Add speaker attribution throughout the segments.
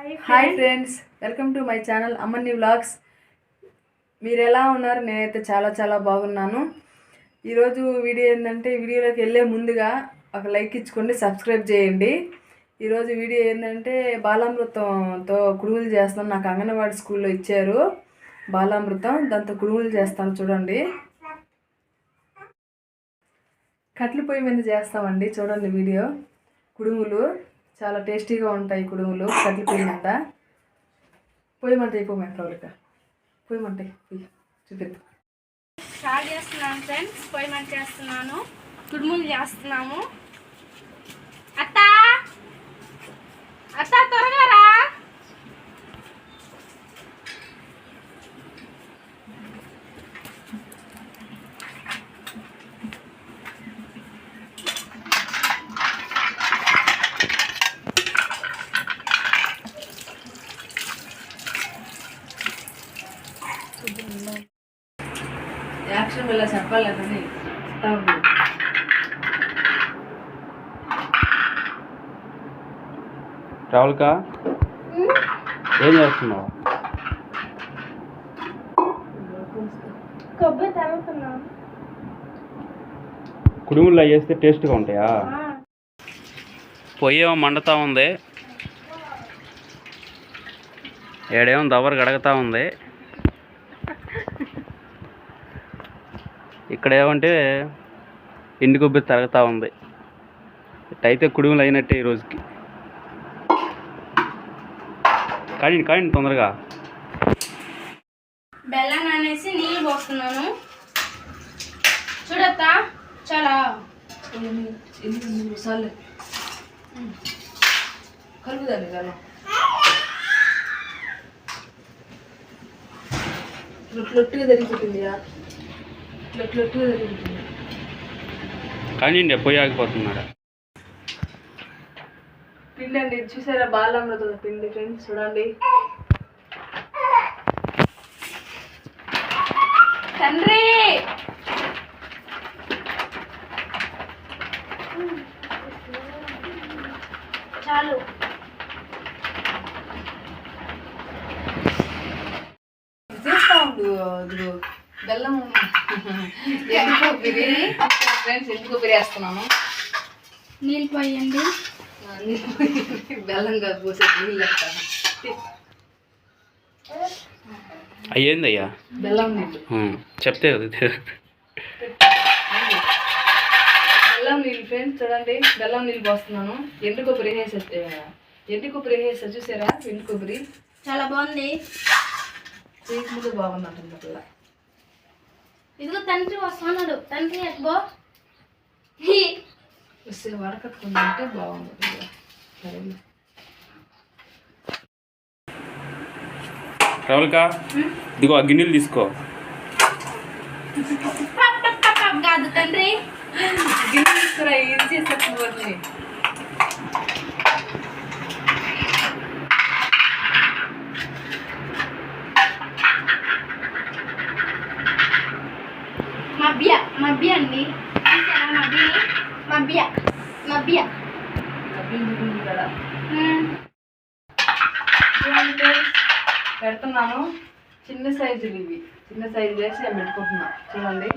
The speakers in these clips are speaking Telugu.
Speaker 1: Hi friends welcome to my channel Ammani vlogs మీరు ఎలా ఉన్నారు? నేనైతే చాలా చాలా బాగున్నాను. ఈరోజు వీడియో ఏంటంటే వీడియోలోకి వెళ్ళే ముందుగా ఒక లైక్ ఇచ్చుకోండి సబ్స్క్రైబ్ చేయండి. ఈరోజు వీడియో ఏంటంటే బాలామృతంతో కుడుములు చేస్తాను. నాకు అంగన్వాడీ స్కూల్లో ఇచ్చారు బాలామృతం. దాంతో కుడుములు చేస్తాను చూడండి. కట్ల పొయ్యి మీద చేస్తామండి చూడండి వీడియో. కుడుములు. చాలా టేస్టీగా ఉంటాయి కుడుములు కట్ల పొయ్యి మీద పొయ్యి మంట అయిపోయి ప్రవళిక చూపిద్దాం.
Speaker 2: స్టార్ట్ చేస్తున్నాను ఫ్రెండ్స్ పొయ్యి మంట చేస్తున్నాను. కుడుములు చేస్తున్నాము. అత్త! అత్త త్వరగా
Speaker 1: యాక్షన్ వల్ల చెప్పాలి కానీ చెప్తా ఉండు.
Speaker 3: రావులక? ఏం చేస్తున్నావు?
Speaker 2: కొబ్బరి
Speaker 3: కుడుములు అవి చేస్తే టేస్ట్గా ఉంటాయా? పొయ్యేమో మండుతా ఉంది. ఏడేమో దవర గడగతా ఉంది. ఇక్కడ ఏమంటే ఎండు కొబ్బరి తరగతా ఉంది. ఇట్టయితే కుడుములు అయినట్టే ఈ రోజుకి. కానీ కానీ తొందరగా.
Speaker 2: బెల్లం అనేసి నీళ్ళు పోస్తున్నాను. చూడత్తా? చాలా.
Speaker 1: లొట్లొట్టుగా జరిగిపోతుంది లొట్లొట్టుగా జరిగిపోతుంది
Speaker 3: కానీ పొయ్యి ఆగిపోతున్నాడు
Speaker 1: పిండి అండి చూసారా బాలామృతం పిండి ఫ్రెండ్స్ చూడండి.
Speaker 2: తండ్రి! చాలు.
Speaker 1: చేస్తా ఉండు బెల్లం. ఎండు కొబ్బరి ఫ్రెండ్స్ ఎండు కొబ్బరి వేస్తున్నాను
Speaker 2: నీళ్ళు పోయండి.
Speaker 1: బెల్లం కాదు పోసే నీళ్ళు వేస్తాను
Speaker 3: అయ్యిందయ్యా?
Speaker 1: బెల్లం నీళ్ళు.
Speaker 3: చెప్తే కదా.
Speaker 1: బెల్లం నీళ్ళు ఫ్రెండ్స్ చూడండి. బెల్లం నీళ్ళు పోస్తున్నాను. ఎండు కొబ్బరి వేసేస్తే ఎండు కొబ్బరి వేసేస్తా చూసారా? ఎండు కొబ్బరి
Speaker 2: చాలా బాగుంది.
Speaker 1: చేయక ముందు బాగుందంటుంది పిల్ల
Speaker 2: ఇదిగో తండ్రి వస్తున్నాడు. తండ్రి ఎక్కబో?
Speaker 1: వస్తే వడకట్టుకుందంటే బాగుంటుంది సరే
Speaker 3: రావులక ఇదిగో ఆ గిన్నెలు తీసుకో.
Speaker 2: కాదు తండ్రి.
Speaker 1: గిన్నె తీసుకురా ఏం చేసేట్టు చిన్న సైజులు ఇవి. చిన్న సైజు వేసి నేను పెట్టుకుంటున్నా. చూడండి.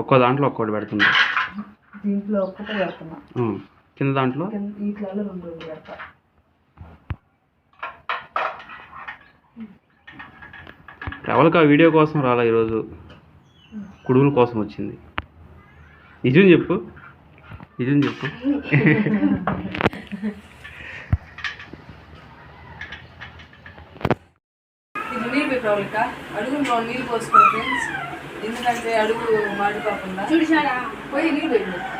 Speaker 3: ఒక్కో దాంట్లో ఒక్కోటి పెడుతుంది
Speaker 1: దీంట్లో ఒక్కటే పెడుతున్నా.
Speaker 3: కింద దాంట్లో?
Speaker 1: రెండు రెండు పెడతా.
Speaker 3: రావులక ఆ వీడియో కోసం రాలా ఈరోజు? కుడుముల కోసం వచ్చింది. నిజం చెప్పు. నిజం చెప్పు.
Speaker 1: నీళ్ళు పెట్టాలిక అడుగులో నీళ్ళు పోసుకోండి ఫ్రెండ్స్ ఎందుకంటే అడుగు మాడిపోకుండా.
Speaker 2: చూసారా
Speaker 1: పోయి నీళ్ళు పెట్టు.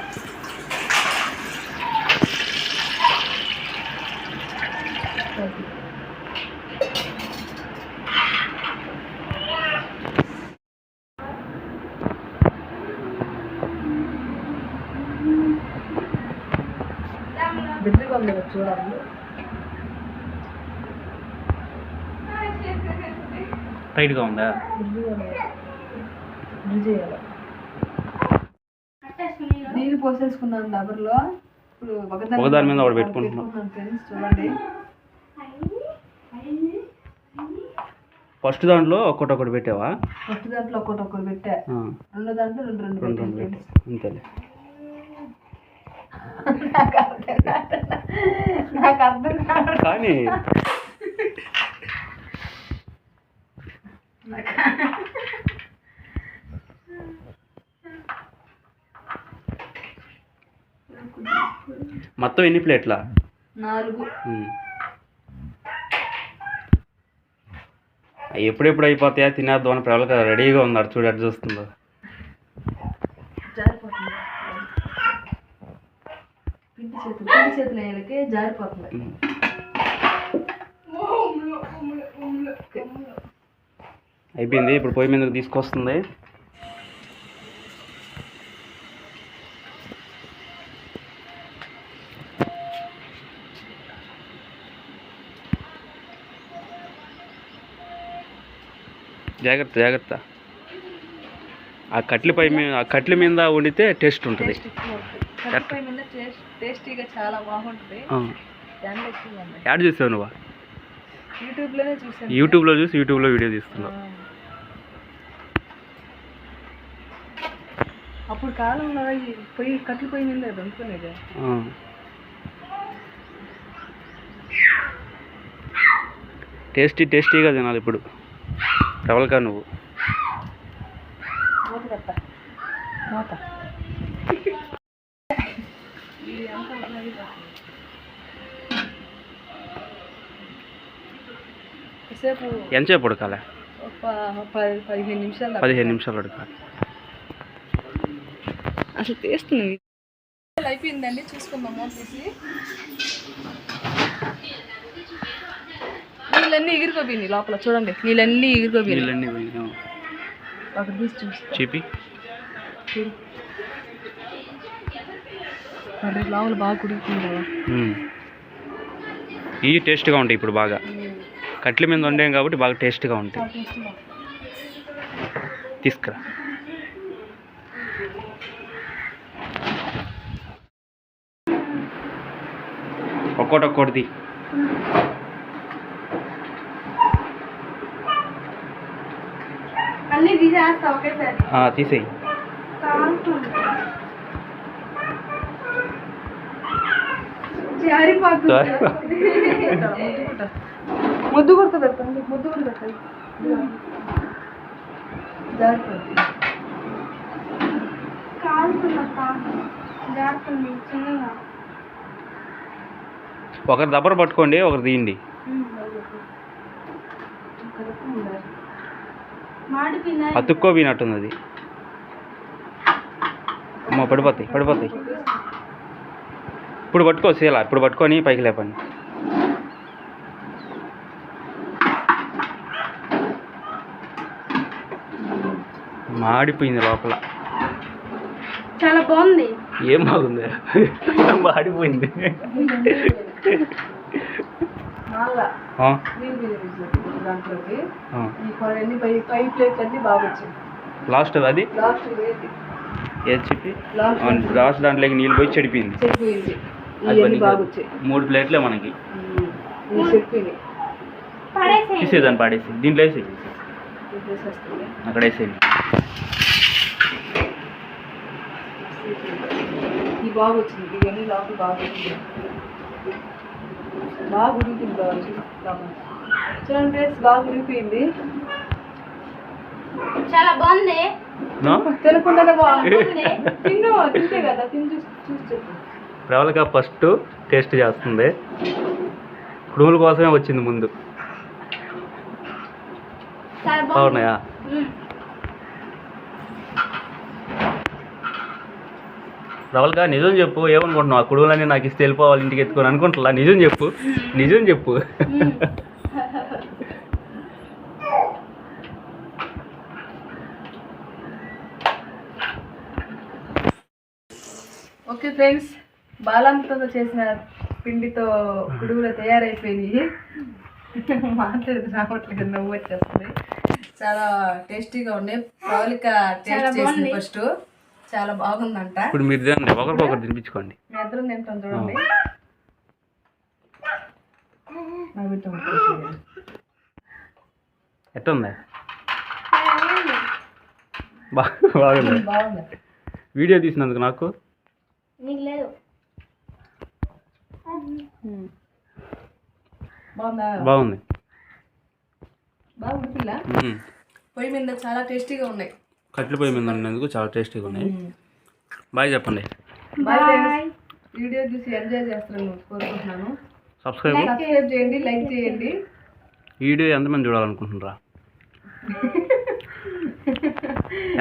Speaker 1: చూపిస్తాం మీరు చూడండి.
Speaker 3: టైట్గా ఉందా?
Speaker 1: నీళ్ళు పోసేసుకున్నాను డబర్లో ఇప్పుడు
Speaker 3: ఒకదాని మీద ఒకటి
Speaker 1: పెట్టుకుంటున్నాను చూడండి.
Speaker 3: ఫస్ట్ దాంట్లో ఒకటి ఒకటి పెట్టావా?
Speaker 1: ఫస్ట్ దాంట్లో ఒకటి ఒకటి పెట్టా. రెండో దాంట్లో రెండు రెండు
Speaker 3: అంతేలే.
Speaker 1: నాకు అర్థం కాదు.
Speaker 3: కానీ మొత్తం ఎన్ని ప్లేట్లా?
Speaker 1: నాలుగు.
Speaker 3: ఎప్పుడెప్పుడు అయిపోతాయా? తినేద్దాం అని ప్రజలకు రెడీగా ఉన్నారు. చూడు అటు చూస్తుందో.
Speaker 1: జారిపోతుంది. పిండి చేతులు పిండి చేతులు జారిపోతుంది.
Speaker 3: అయిపోయింది ఇప్పుడు పొయ్యి మీదకి తీసుకొస్తుంది. జాగ్రత్త జాగ్రత్త. ఆ కట్ల పై మీద ఆ కట్ల మీద వండితే టేస్ట్ ఉంటుంది.
Speaker 1: మీద టేస్టీగా చాలా బాగుంటుంది.
Speaker 3: యాడ్ చూసావు నువ్వు?
Speaker 1: యూట్యూబ్లోనే చూసాను
Speaker 3: యూట్యూబ్లో చూసి యూట్యూబ్లో వీడియో తీస్తున్నావు.
Speaker 1: అప్పుడు కాలంలో ఈ పొయ్యి కట్లు పొయ్యి మీద దొరుకునేది
Speaker 3: ఆ. టేస్టీ టేస్టీగా తినాలి ఇప్పుడు. ప్రబలకా నువ్వు.
Speaker 1: మూత కట్ట మూత ఇది అంతా ఉడకనిది కాదు. కాసేపు
Speaker 3: ఎంతసేపు? ఉడకాలి?
Speaker 1: పదిహేను నిమిషాలు
Speaker 3: పదిహేను నిమిషాలు ఉడకాలి.
Speaker 1: అసలు టేస్ట్ అయిపోయిందండి చూసుకుందాము తీసి నీళ్ళన్నీ ఎగిరిపోయినాయి లోపల చూడండి. నీళ్ళన్నీ తీసి చూస్తా.
Speaker 3: చూపి.
Speaker 1: చూడు. మరి లోపల బాగా కుడుకుతుంది కదా.
Speaker 3: ఉమ్. ఇవి టేస్ట్గా ఉంటాయి ఇప్పుడు బాగా. కట్ల మీద వండాం కాబట్టి బాగా టేస్ట్గా ఉంటాయి. తీసుకురా. ఒక్కోటి ఒక్కోటిది తీసేయి
Speaker 2: కాలుతుంది జారిపోతుంది
Speaker 1: ముద్దు పెట్టండి ముద్దు పెట్టండి
Speaker 3: ఒకరి దబ్బర పట్టుకోండి ఒకరు తీయండి.
Speaker 2: మాడిపోయిందా
Speaker 3: అతుక్కోపోయినట్టుంది అది అమ్మ పడిపోతాయి పడిపోతాయి. ఇప్పుడు పట్టుకో సీల. ఇప్పుడు పట్టుకొని పైకి లేపండి. మాడిపోయింది లోపల.
Speaker 2: చాలా బాగుంది.
Speaker 3: ఏం బాగుంది? మాడిపోయింది. లాస్ట్ అది? ఏది చెప్పి?
Speaker 1: లాస్ట్
Speaker 3: దాంట్లోకి నీళ్ళు పోయి చెడిపోయింది.
Speaker 1: చెడిపోయింది.
Speaker 3: మూడు ప్లేట్లే మనకి. తీసేదాన్ని పాడేసి దీంట్లో వేసి అక్కడ వేసేయండి.
Speaker 1: ఇది బాగా వచ్చింది ఇవన్నీ లోపల బాగా వచ్చింది బాగా ఉడికింది బాగా లోపల చూడండి ఫ్రెండ్స్ బాగా ఉడికిపోయింది.
Speaker 2: చాలా బాగుంది.
Speaker 3: నో?
Speaker 1: తినకుండానే బాగుంది. తిను తింటే కదా తిని చూసి చూసి చెప్పు.
Speaker 3: ప్రవళిక ఫస్ట్ టేస్ట్ చేస్తుంది. కుడుముల కోసమే వచ్చింది ముందు. బాగున్నాయా. ప్రవళిక నిజం చెప్పు ఏమనుకుంటున్నావు? ఆ కుడుములన్నీ నాకు ఇస్తే వెళ్ళిపోవాలి ఇంటికి ఎత్తుకొని అనుకుంటున్నా నిజం చెప్పు నిజం చెప్పు.
Speaker 1: Okay friends. బాలంతో చేసిన పిండితో కుడుగులు తయారైపోయినాయి. మాట్లాడితే రావట్లేదు నవ్వు వచ్చేస్తుంది. చాలా టేస్టీగా ఉన్నాయి. ప్రవళిక టేస్ట్ చేసింది ఫస్ట్. చాలా బాగుందంట.
Speaker 3: ఇప్పుడు మీరు తినండి ఒకరికొకరు తినిపించుకోండి.
Speaker 1: మీ ఇద్దరం తింటాం చూడండి.
Speaker 3: ఎట్టుంది? బాగా బాగుంది.
Speaker 1: బాగుంది.
Speaker 3: వీడియో తీసినందుకు నాకు
Speaker 2: నీకు లేదు.
Speaker 1: బాగుందా?
Speaker 3: బాగుంది.
Speaker 1: బాగా ఉడికిందా
Speaker 3: మ్మ్.
Speaker 1: పొయ్యి మీద చాలా టేస్టీగా ఉన్నాయి.
Speaker 3: కట్టెల పొయ్యి మీద ఉన్నందుకు చాలా టేస్టీగా ఉన్నాయి. బాయ్ చెప్పండి.
Speaker 1: బాయ్ వీడియో చూసి ఎంజాయ్ చేస్తారని కోరుకుంటున్నాను.
Speaker 3: సబ్స్క్రైబ్.
Speaker 1: సబ్స్క్రైబ్ చేయండి లైక్ చేయండి.
Speaker 3: వీడియో ఎంతమంది చూడాలనుకుంటున్నారా?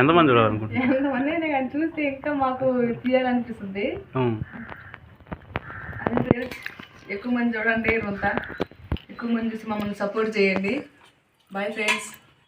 Speaker 3: ఎంతమంది చూడాలనుకుంటున్నారు?
Speaker 1: ఎంతమంది చూస్తే ఇంకా మాకు తీయాలనిపిస్తుంది. ఎక్కువ మంది చూడండి కొంత ఎక్కువ మంది చూసి మమ్మల్ని సపోర్ట్ చేయండి. Bye friends